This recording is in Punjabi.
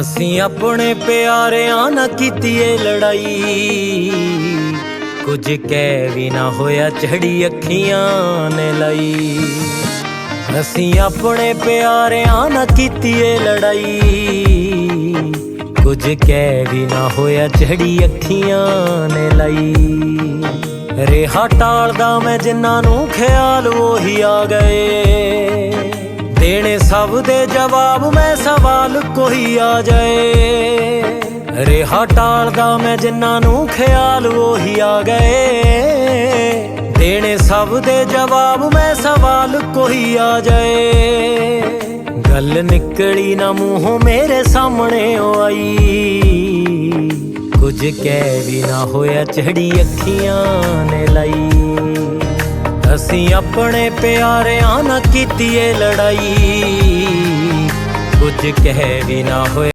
ਅਸੀਂ ਆਪਣੇ ਪਿਆਰਿਆਂ ਨਾਲ ਕੀਤੀ ਏ ਲੜਾਈ। ਕੁਝ ਕਹਿ ਵੀ ਨਾ ਹੋਇਆ ਝੜੀ ਅੱਖੀਆਂ ਨੇ ਲਈ। ਅਸੀਂ ਆਪਣੇ ਪਿਆਰਿਆਂ ਨਾਲ ਕੀਤੀ ਏ ਲੜਾਈ। ਕੁਝ ਕਹਿ ਵੀ ਨਾ ਹੋਇਆ ਝੜੀ ਅੱਖੀਆਂ ਨੇ ਲਈ। ਰੇਹਾ ਟਾਲਦਾ ਮੈਂ ਜਿਨ੍ਹਾਂ ਨੂੰ ਖਿਆਲ ਉਹੀ ਆ ਗਏ। ਦੇਣੇ ਸਭ ਦੇ ਜਵਾਬ, ਮੈਂ ਸਵਾਲ ਕੋਈ ਆ ਜਾਏ। ਰਿਹਾ ਟਾਲਦਾ ਮੈਂ ਜਿਨ੍ਹਾਂ ਨੂੰ ਖਿਆਲ, ਉਹੀ ਆ ਗਏ। ਦੇਣੇ ਸਭ ਦੇ ਜਵਾਬ, ਮੈਂ ਸਵਾਲ ਕੋਈ ਆ ਜਾਏ। ਗੱਲ ਨਿਕਲੀ ਨਾ ਮੂੰਹੋਂ, ਮੇਰੇ ਸਾਹਮਣੇ ਆਈ। ਕੁਝ ਕਹਿ ਵੀ ਨਾ ਹੋਇਆ ਚੜੀ ਅੱਖੀਆਂ ਨੇ ਲਈ। ਅਸੀਂ ਆਪਣੇ ਪਿਆਰਿਆਂ ਨਾਲ ਕੀਤੀ ਏ ਲੜਾਈ। ਕੁਝ ਕਹਿ ਵੀ ਨਾ ਹੋਏ।